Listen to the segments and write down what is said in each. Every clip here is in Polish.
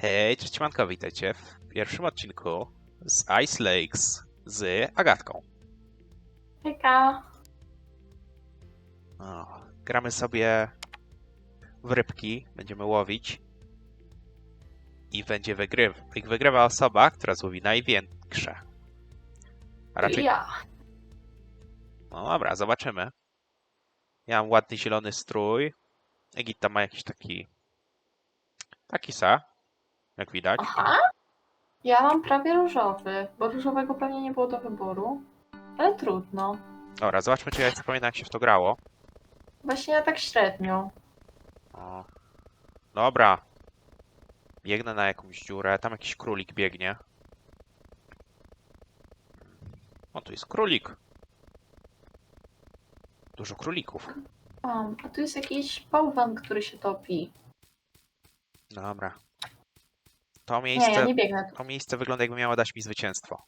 Hej, cześć manko, witajcie w pierwszym odcinku z Ice Lakes z Agatką. Hejka. O, gramy sobie w rybki, będziemy łowić i będzie wygryw i wygrywa osoba, która złowi największe. A raczej, Ja. no dobra, zobaczymy. Ja mam ładny zielony strój. Egita ma jakiś taki taki sa, jak widać. Aha. Ja mam prawie różowy, bo różowego pewnie nie było do wyboru. Ale trudno. Dobra, zobaczmy, czy ja jeszcze pamiętam, jak się w to grało. Właśnie ja tak średnio. O. Dobra. Biegnę na jakąś dziurę. Tam jakiś królik biegnie. O, tu jest królik. Dużo królików. Mam. A tu jest jakiś bałwan, który się topi. Dobra. To Nie, ja miejsce, nie biegnę. to miejsce wygląda jakby miało dać mi zwycięstwo.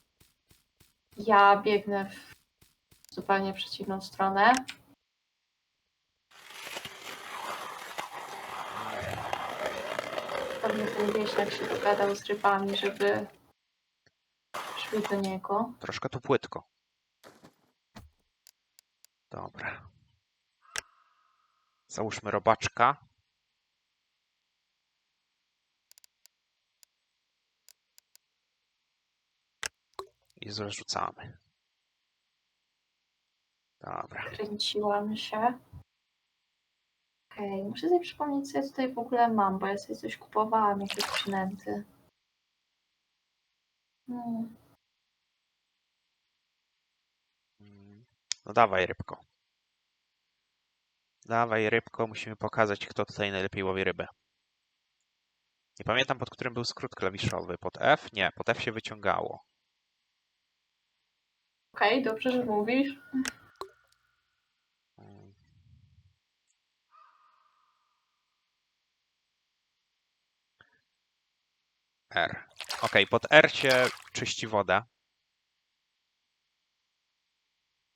Ja biegnę w zupełnie przeciwną stronę. Pewnie ten wieśniak się dogadał z rybami, żeby szli do niego. Troszkę tu płytko. Dobra. Załóżmy robaczka. I zrzucamy. Dobra. Kręciłam się. Okej, muszę sobie przypomnieć, co ja tutaj w ogóle mam, bo ja sobie coś kupowałam, jakieś przynęty. Hmm. Mm, No dawaj rybko. Dawaj rybko, musimy pokazać, kto tutaj najlepiej łowi rybę. Nie pamiętam, pod którym był skrót klawiszowy. Pod F? Nie, pod F się wyciągało. Okej, dobrze, że mówisz. R. Ok, pod R się czyści wodę.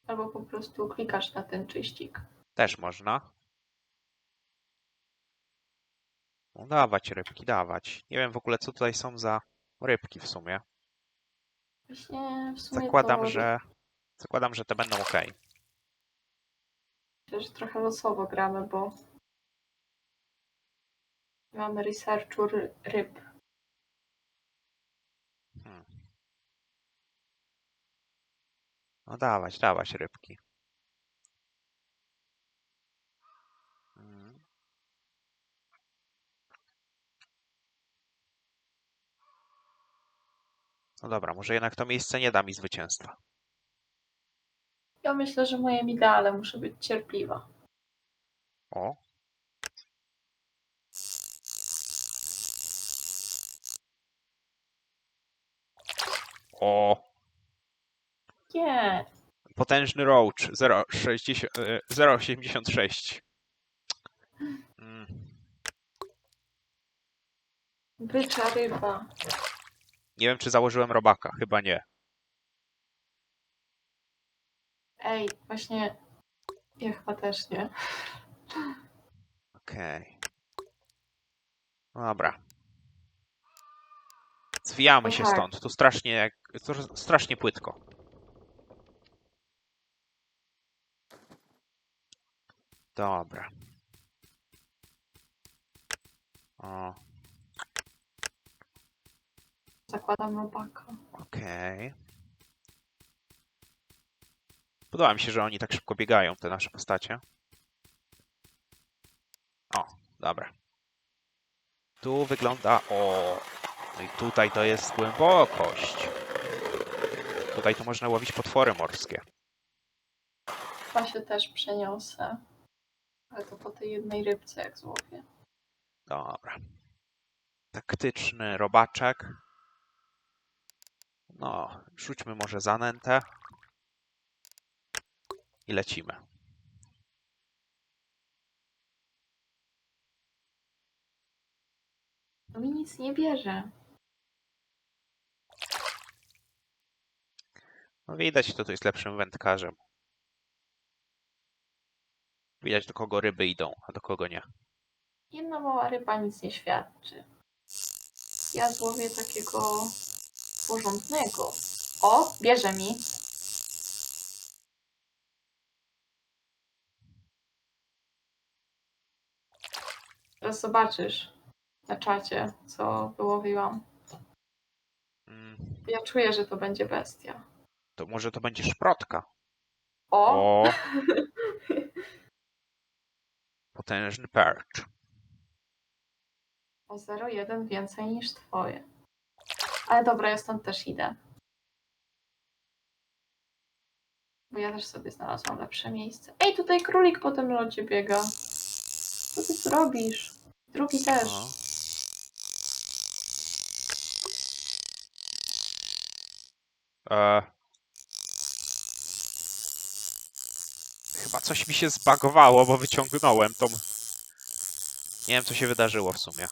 Albo po prostu klikasz na ten czyścik. Też można. No dawać rybki, dawać. Nie wiem w ogóle, co tutaj są za rybki w sumie. Właśnie w sumie Zakładam, to że zakładam, że te będą ok. myślę, że trochę losowo gramy, bo mamy researchu ry- ryb. Hmm. No dawać, dawać rybki. Mm. No dobra, może jednak to miejsce nie da mi zwycięstwa. Ja myślę, że moim idealem muszę być cierpliwa. O. O. Nie, Potężny roach 0,60 e, 0,86. Mm. bycza ryba. Nie wiem, czy założyłem robaka. Chyba nie. Ej, właśnie ja chyba też nie. Okej. Dobra. Zwijamy O się tak. stąd. Tu strasznie, jak, strasznie płytko. Dobra. O, Zakładam robaka. okej. Podoba mi się, że oni tak szybko biegają, te nasze postacie. O, dobra. Tu wygląda. O, no i tutaj to jest głębokość. Tutaj to można łowić potwory morskie. Chyba się też przeniosę. Ale to po tej jednej rybce jak złowię. Dobra. Taktyczny robaczek. No, rzućmy może zanętę. I lecimy. To mi nic nie bierze. No widać, kto tu jest lepszym wędkarzem. Widać, do kogo ryby idą, a do kogo nie. Jedna mała ryba nic nie świadczy. Ja złowię takiego porządnego. O, bierze mi. Teraz zobaczysz na czacie, co wyłowiłam. Mm, Ja czuję, że to będzie bestia. to może to będzie szprotka. O! O! Potężny perch. O 0,1 więcej niż twoje. Ale dobra, ja stąd też idę. Bo ja też sobie znalazłam lepsze miejsce. Ej, tutaj królik po tym lodzie biega. Co ty tu robisz? Drugi też. O. E... Chyba coś mi się zbagowało, bo wyciągnąłem tą... Nie wiem, co się wydarzyło w sumie.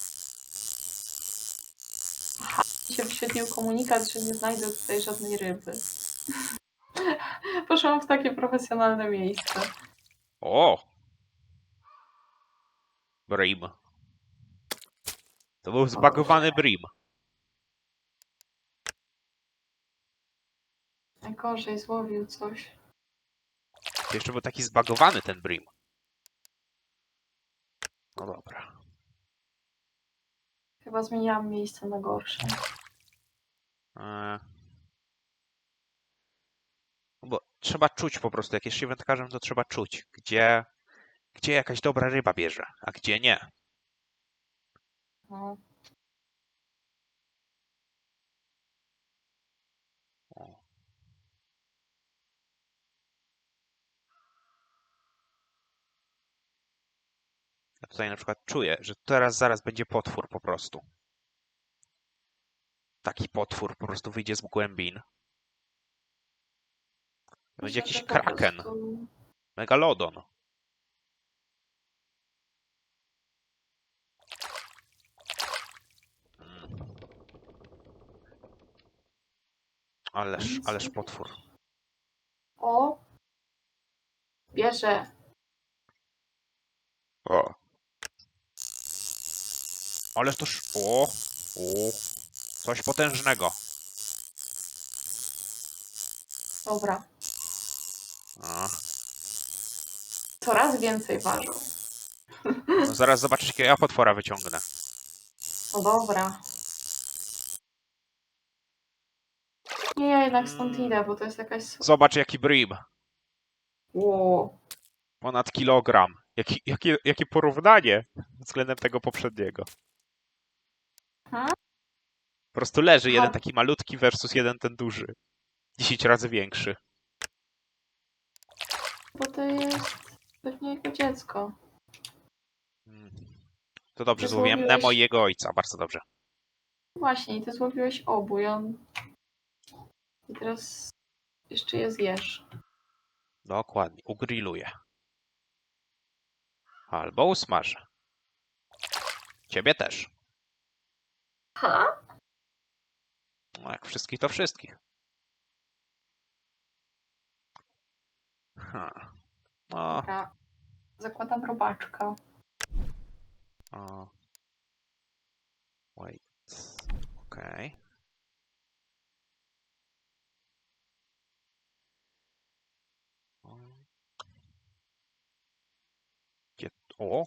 Mi się wyświetlił komunikat, że nie znajdę tutaj żadnej ryby. Poszłam w takie profesjonalne miejsce. O! Brim. To był zbagowany Brim. Najgorzej, złowił coś. To jeszcze był taki zbagowany ten Brim. No dobra. Chyba zmieniłam miejsce na gorsze. E... No bo trzeba czuć po prostu, jak jest się wędkarzem, to trzeba czuć, gdzie, gdzie jakaś dobra ryba bierze, a gdzie nie. No. Ja tutaj na przykład czuję, że teraz zaraz będzie potwór po prostu. Taki potwór po prostu wyjdzie z głębin. Będzie jakiś kraken, megalodon. Ależ, ależ potwór. O! Bierze. O. Ależ toż... O! O! Coś potężnego. Dobra. A. Coraz więcej ważył. No zaraz zobaczysz, jakiego ja potwora wyciągnę. No dobra. Nie, ja jednak stąd idę, bo to jest jakaś... Zobacz, jaki brim. Ło. Ponad kilogram. Jaki, jakie, jakie porównanie względem tego poprzedniego. Hmm? Po prostu leży jeden taki malutki versus jeden ten duży. 10 razy większy. Bo to jest pewnie jego dziecko. Mm. To dobrze, złowiłem złowiłeś- Nemo i jego ojca. Bardzo dobrze. Właśnie, i ty złowiłeś obu i on... I teraz jeszcze je zjesz. Dokładnie. Ugrilluję. Albo usmażę. Ciebie też. Ha? No jak wszystkich, to wszystkich. Ha. No, Dobra. Zakładam robaczka. o. Wait. Okej. O. Gdzie... O!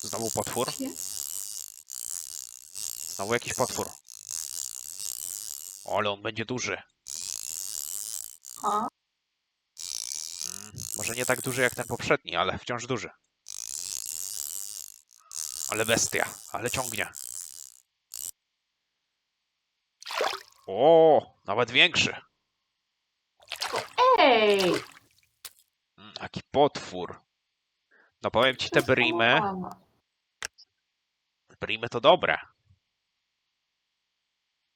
Znowu potwór. Znowu jakiś potwór. O, ale on będzie duży. Ha? Mm, Może nie tak duży jak ten poprzedni, ale wciąż duży. Ale bestia, ale ciągnie. O, nawet większy. Ej! Jaki potwór. No powiem ci, te brimy, brimy to dobre.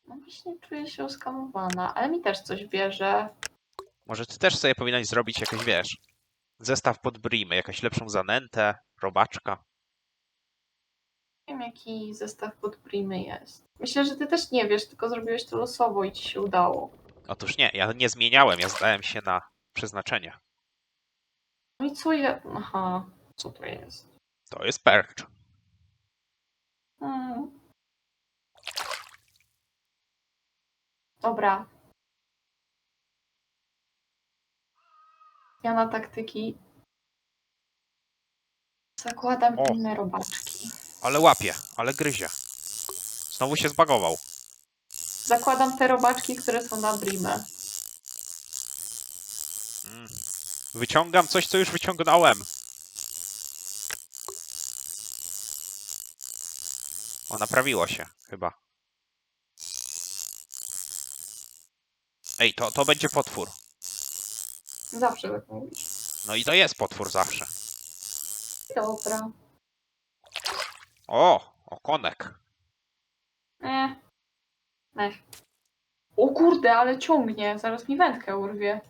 No właśnie czuję się oskamowana, ale mi też coś bierze. Może ty też sobie powinnaś zrobić jakieś, wiesz, zestaw pod brimy, jakąś lepszą zanętę, robaczka. Nie wiem, jaki zestaw pod primy jest. Myślę, że ty też nie wiesz, tylko zrobiłeś to losowo i ci się udało. Otóż nie, ja nie zmieniałem, ja zdałem się na przeznaczenie. No i co ja... Aha, co to jest? To jest perch. Hmm. Dobra. Zmiana taktyki. Zakładam O. inne robaczki. Ale łapie, ale gryzie. Znowu się zbagował. Zakładam te robaczki, które są na Brimę. Wyciągam coś, co już wyciągnąłem. O, naprawiło się, chyba. Ej, to, to będzie potwór. Zawsze tak mówisz. No i to jest potwór zawsze. Dobra. O, okonek. Eh. Ech. O kurde, ale ciągnie. Zaraz mi wędkę urwie.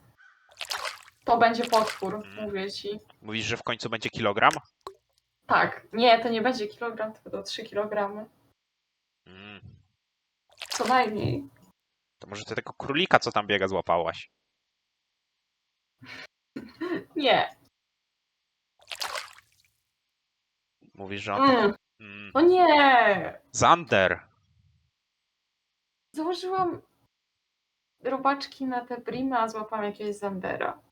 To będzie potwór, mówię ci. Mówisz, że w końcu będzie kilogram? Tak. Nie, to nie będzie kilogram, tylko to 3 kilogramy. Mm. Co najmniej. To może ty tego królika, co tam biega, złapałaś? Nie. Mówisz, że on... Mm. Mm. No nie! Zander! Założyłam robaczki na te brimy, a złapałam jakiegoś Zandera.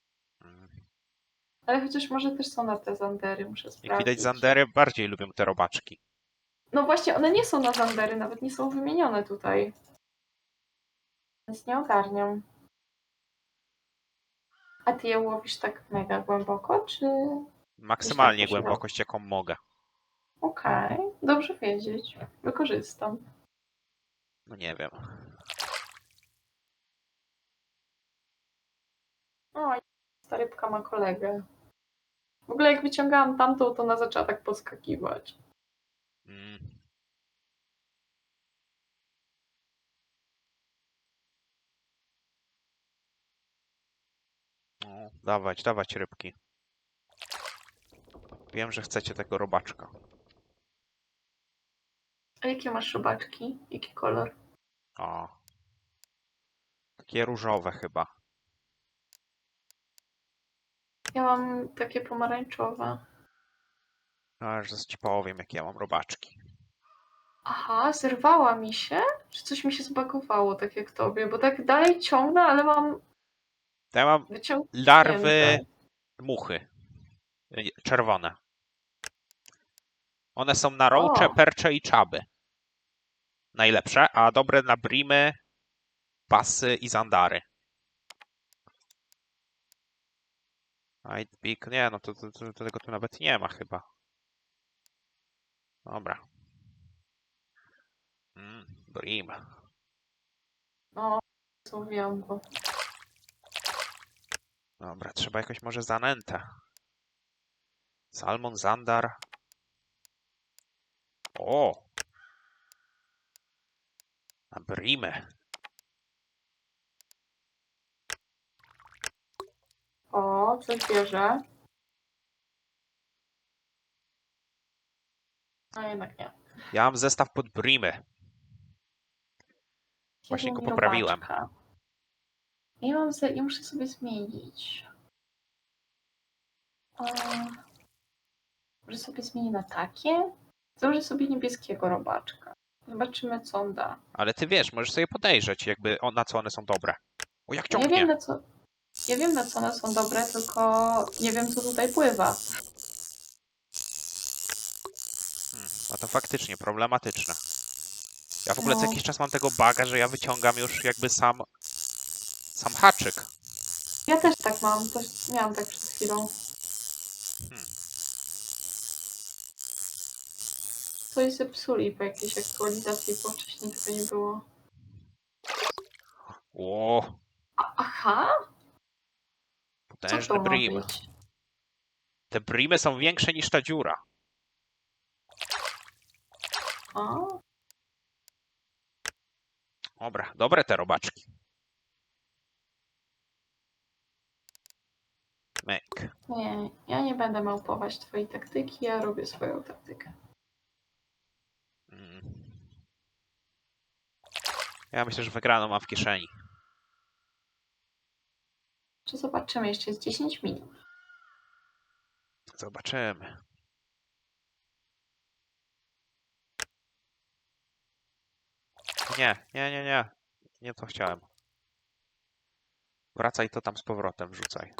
Ale chociaż może też są na te Zandery, muszę Jak sprawdzić. widać, Zandery bardziej lubią te robaczki. No właśnie, one nie są na Zandery, nawet nie są wymienione tutaj. Więc nie ogarniam. A ty je łowisz tak mega głęboko, czy... Maksymalnie głębokość, jaką mogę. Okej, dobrze wiedzieć. Wykorzystam. No nie wiem. O, ta rybka ma kolegę. W ogóle jak wyciągałam tamtą, to ona zaczęła tak podskakiwać. Mm. No, dawać, dawać rybki. Wiem, że chcecie tego robaczka. A jakie masz robaczki? Jaki kolor? O. Takie różowe chyba. Ja mam takie pomarańczowe. Aż zaraz ci powiem, jakie ja mam robaczki. Aha, zerwała mi się? Czy coś mi się zbagowało, tak jak tobie? Bo tak dalej ciągnę, ale mam To ja mam wyciągnięte. larwy muchy. Y, Czerwone. One są na rołcze, O. percze i czaby. Najlepsze, a dobre na brimy, pasy i zandary. Peak, nie no, to, to, to, tego tu nawet nie ma chyba. Dobra. Mm, brim. No, złowiłam go. Dobra, trzeba jakoś może zanętę. Salmon, Zandar. O! Na brimę. O, coś bierze. No jednak nie. Ja mam zestaw pod brimę. Właśnie go poprawiłem. robaczka. Ja mam ze... ja muszę sobie zmienić. A... Może sobie zmienię na takie? Założę sobie niebieskiego robaczka. Zobaczymy, co on da. Ale ty wiesz, możesz sobie podejrzeć, jakby o, na co one są dobre. O, jak Ja wiem, ciągnie! na co... Ja wiem, na co one są dobre, tylko nie wiem, co tutaj pływa. Hmm, no to faktycznie problematyczne. Ja w ogóle co No. jakiś czas mam tego baga, że ja wyciągam już jakby sam sam haczyk. Ja też tak mam, też miałam tak przed chwilą. Hmm. Coś zepsuli po jakiejś aktualizacji, bo wcześniej tego nie było. O, aha? Potężne ma brimy. Te brimy są większe niż ta dziura. A? Dobra, dobre te robaczki. Myk. Nie, ja nie będę małpować twojej taktyki, ja robię swoją taktykę. Mm. Ja myślę, że wygraną mam w kieszeni. Czy zobaczymy, jeszcze jest 10 minut. Zobaczymy. Nie, nie, nie, nie. Nie to chciałem. Wracaj to tam z powrotem, wrzucaj.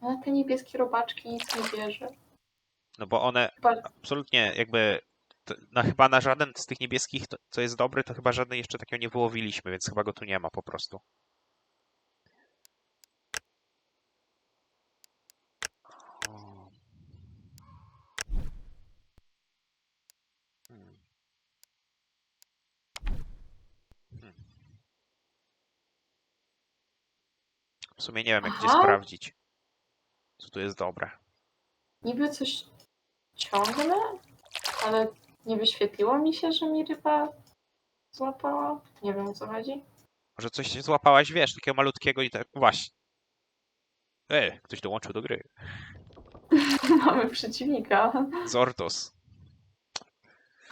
Ale te niebieskie robaczki nic nie bierze. No bo one Chyba- absolutnie jakby. Na, chyba na żaden z tych niebieskich, to, co jest dobry, to chyba żadnej jeszcze takiego nie wyłowiliśmy, więc chyba go tu nie ma po prostu. W sumie nie wiem, jak gdzie Aha. sprawdzić, co tu jest dobre. Niby coś ciągnę, ale nie wyświetliło mi się, że mi ryba złapała. Nie wiem o co chodzi. Może coś się złapałaś, wiesz, takiego malutkiego i tak właśnie. Ej, ktoś dołączył do gry. Mamy przeciwnika. Zordos.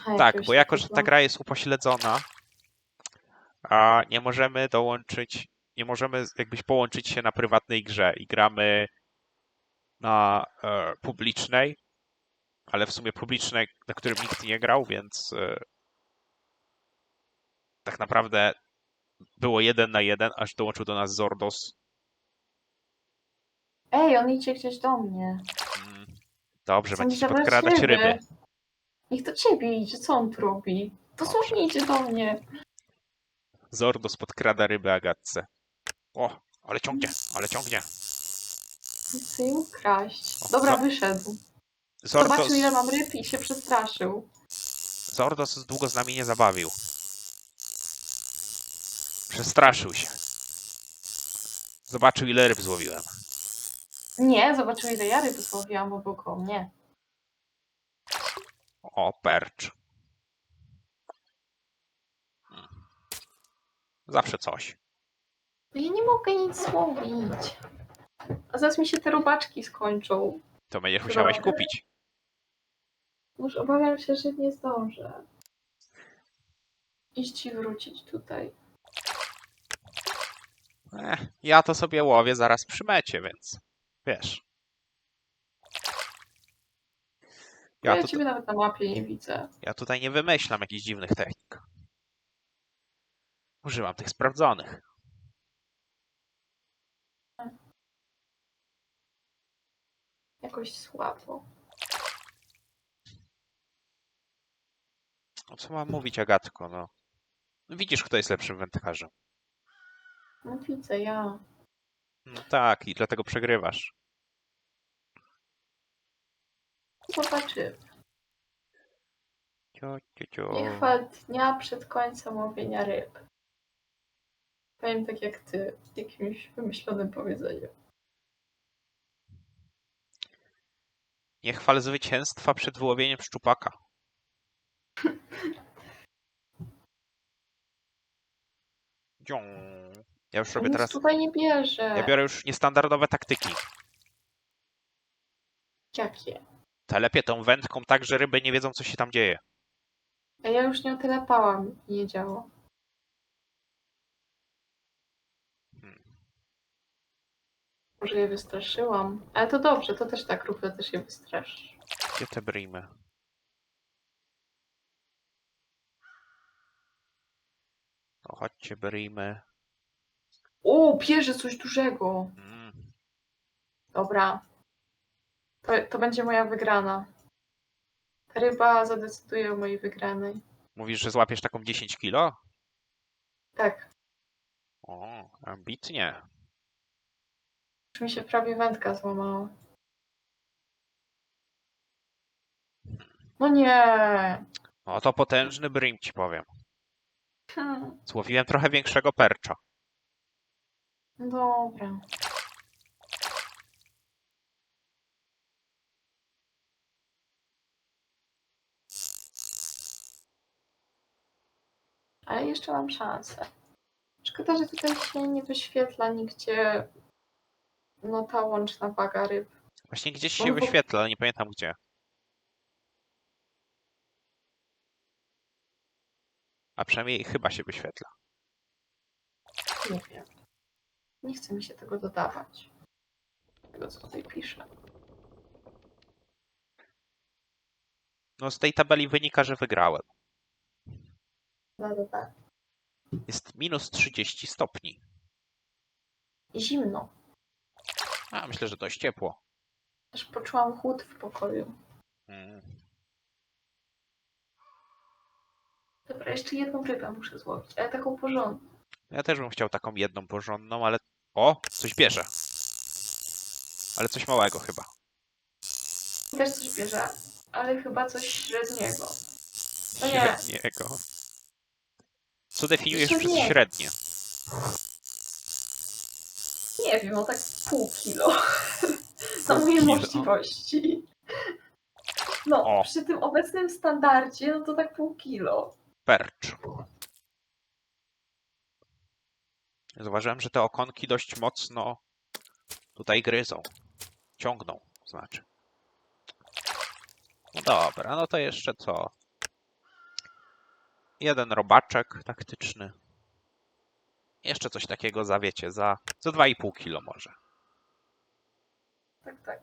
A, Tak, bo jako, że ta gra jest upośledzona, a nie możemy dołączyć, nie możemy jakbyś połączyć się na prywatnej grze i gramy na e, publicznej, ale w sumie publicznej, na którym nikt nie grał, więc e, tak naprawdę było jeden na jeden, aż dołączył do nas Zordos. Ej, on idzie gdzieś do mnie. Mm, Dobrze, będzie się podkradać ryby. Niech do ciebie idzie, co on tu robi? Dosłownie idzie do mnie. Zordos podkrada ryby Agatce. O, ale ciągnie, ale ciągnie. Chcę ją kraść. Dobra, wyszedł. Zordos, Zobaczył ile mam ryb i się przestraszył. Zordos długo z nami nie zabawił. Przestraszył się. Zobaczył ile ryb złowiłem. Nie, zobaczył ile ja ryb złowiłam, bo był koło mnie. O, percz. Hmm. Zawsze coś. No Ja nie mogę nic złowić. A zaraz mi się te robaczki skończą. To będziesz musiałeś Dobra. kupić. Już obawiam się, że nie zdążę. Iść i wrócić tutaj. Eh, ja to sobie łowię zaraz przy mecie, więc wiesz. Ja, Ja, tu, ciebie nawet na mapie nie widzę. ja tutaj nie wymyślam jakichś dziwnych technik. Używam tych sprawdzonych. Jakoś słabo. No co mam mówić, Agatko, no. Widzisz, kto jest lepszym wędkarzem. No widzę, ja. No tak, i dlatego przegrywasz. Zobaczy. Cio, cio, cio. Nie chwal dnia przed końcem łowienia ryb. Powiem tak jak ty, jakimś wymyślonym powiedzeniem. Nie chwal zwycięstwa przed wyłowieniem szczupaka. Dzią. Ja już robię Nic teraz. tutaj nie bierze. Ja biorę już niestandardowe taktyki. Jakie? Telepię tą wędką tak, że ryby nie wiedzą, co się tam dzieje. A ja już nie telepałam i nie działo. Hmm. Może je wystraszyłam. Ale to dobrze, to też tak rób, to też je wystrasz. Gdzie te brymy? Chodźcie, brymy. O, bierze coś dużego. Mm. Dobra. To, to będzie moja wygrana. Ta ryba zadecyduje o mojej wygranej. Mówisz, że złapiesz taką 10 kilo? Tak, O, ambitnie. już mi się prawie wędka złamała. No nie. No to potężny brym ci powiem. Hmm, Złowiłem trochę większego percza. dobra. Ale jeszcze mam szansę. Szkoda, że tutaj się nie wyświetla nigdzie no ta łączna waga ryb. Właśnie gdzieś się bo- wyświetla, ale nie pamiętam gdzie. A przynajmniej chyba się wyświetla. Nie wiem. Nie chce mi się tego dodawać. Tego, co tutaj pisze. No z tej tabeli wynika, że wygrałem. No, no, tak. Jest minus 30 stopni. Zimno. A, myślę, że dość ciepło. Też poczułam chłód w pokoju. Mm. Dobra, jeszcze jedną rybę muszę złowić, ale taką porządną. Ja też bym chciał taką jedną porządną, ale... O, coś bierze. Ale coś małego chyba. Też coś bierze, ale chyba coś średniego. No nie. Średniego. Co definiujesz przez Średniego. średnie? Nie wiem, no tak pół kilo. Na Pół moje kilo. możliwości. No, O. przy tym obecnym standardzie, no to tak pół kilo. Percz. Zauważyłem, że te okonki dość mocno tutaj gryzą. Ciągną, znaczy. No dobra, no to jeszcze co? Jeden robaczek taktyczny. Jeszcze coś takiego za, wiecie, za, za 2,5 kilo może. Tak, tak.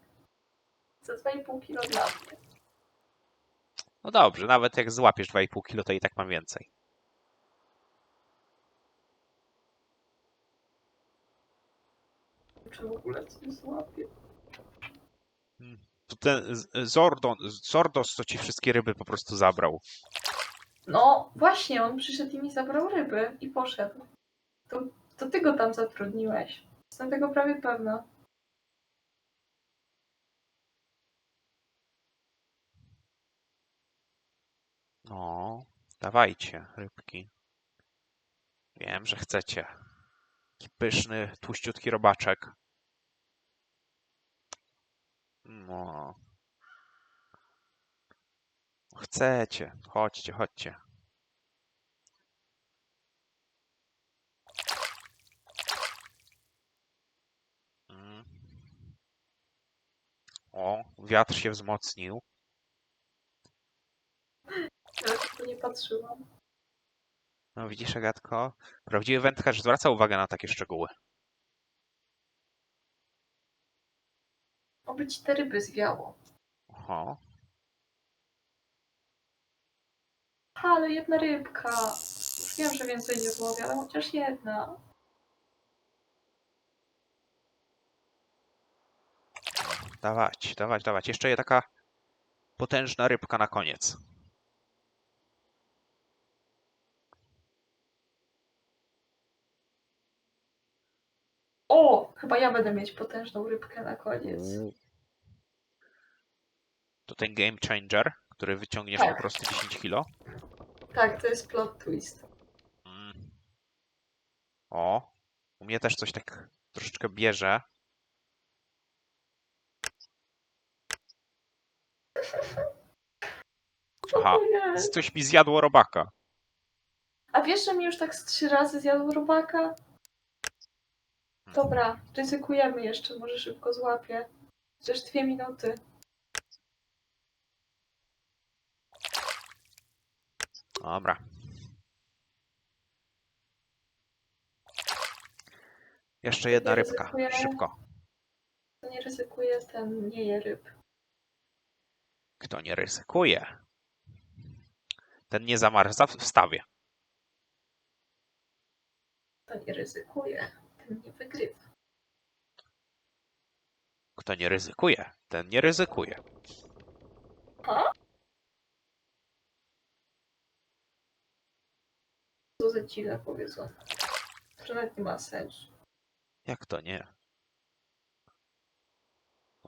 Za 2,5 kilo dla mnie. No dobrze, nawet jak złapiesz 2,5 kilo, to i tak mam więcej. Czy w ogóle coś złapię? To ten Zordon, Zordos to ci wszystkie ryby po prostu zabrał. No, właśnie, on przyszedł i mi zabrał ryby i poszedł. To, to ty go tam zatrudniłeś. Jestem tego prawie pewna. No, dawajcie, rybki. Wiem, że chcecie. Taki pyszny, tłuściutki robaczek. No. Chcecie. Chodźcie, chodźcie. Mm. O, wiatr się wzmocnił. Ja na to nie patrzyłam. No widzisz, Agatko? Prawdziwy wędkarz zwraca uwagę na takie szczegóły. Oby ci te ryby zwiało. Oho. Ale jedna rybka. Już wiem, że więcej nie złowię, ale chociaż jedna. Dawać, dawać, dawać. Jeszcze je taka potężna rybka na koniec. O! Chyba ja będę mieć potężną rybkę na koniec. To ten game changer, który wyciągniesz Tak. po prostu 10 kilo. Tak, to jest plot twist. Mm. O, u mnie też coś tak troszeczkę bierze. Aha, O nie. coś mi zjadło robaka. A wiesz, że mi już tak z trzy razy zjadł robaka? Dobra, ryzykujemy jeszcze, może szybko złapię. Chociaż dwie minuty. Dobra. Jeszcze jedna Nie rybka. ryzykuję. Szybko. To nie ryzykuję, ten nie je ryb. Kto nie ryzykuje, ten nie zamarza w stawie. To nie ryzykuje, nie wygrywa. Kto nie ryzykuje, ten nie ryzykuje. Co za dziwne powiedzenie. To nawet nie ma sensu. Jak to nie?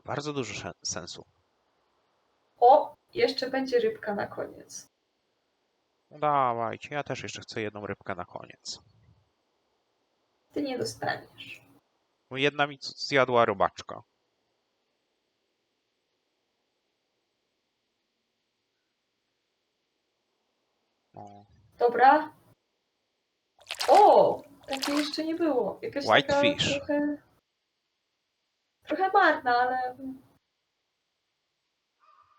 Bardzo dużo sensu. O! Jeszcze będzie rybka na koniec. Dawajcie, ja też jeszcze chcę jedną rybkę na koniec. Ty nie dostaniesz. Bo jedna mi zjadła robaczka. O, Dobra? O! Takiej jeszcze nie było. Jakaś White taka fish. trochę... Trochę marna, ale...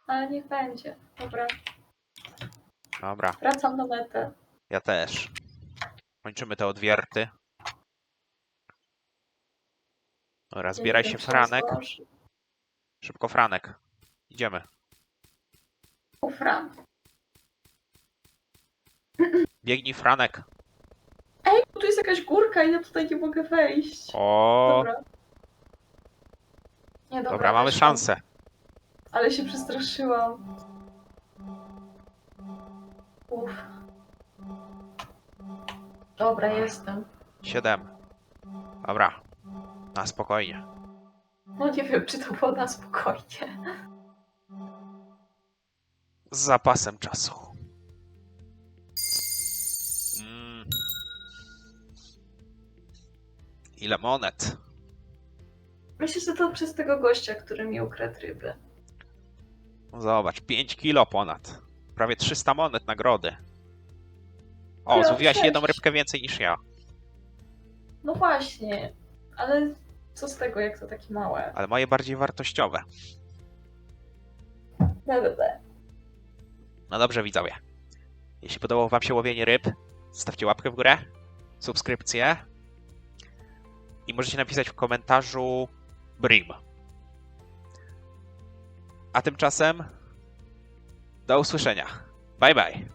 Ale niech będzie. Dobra, dobra, wracam na metę. ja też. Kończymy te odwierty. Dobra, zbieraj się Franek. Szybko Franek. Idziemy. Fran. Biegnij, Franek. Ej, tu jest jakaś górka i ja tutaj nie mogę wejść. O, Dobra. Nie, dobra, dobra, mamy weszłam. szansę. Ale się przestraszyłam. Uff. Dobra, jestem. Siedem. Dobra. Na spokojnie. No nie wiem, czy to było na spokojnie. Z zapasem czasu. Mm. Ile monet? Myślę, że to przez tego gościa, który mi ukradł ryby. Zobacz, 5 kilo ponad. Prawie 300 monet nagrody. O, Ale złowiłaś jedną rybkę więcej niż ja. No właśnie, ale co z tego, jak to takie małe? Ale moje bardziej wartościowe. BBB. No dobrze, widzowie. Jeśli podobało Wam się łowienie ryb, zostawcie łapkę w górę, subskrypcję i możecie napisać w komentarzu Brim. A tymczasem do usłyszenia. Bye bye.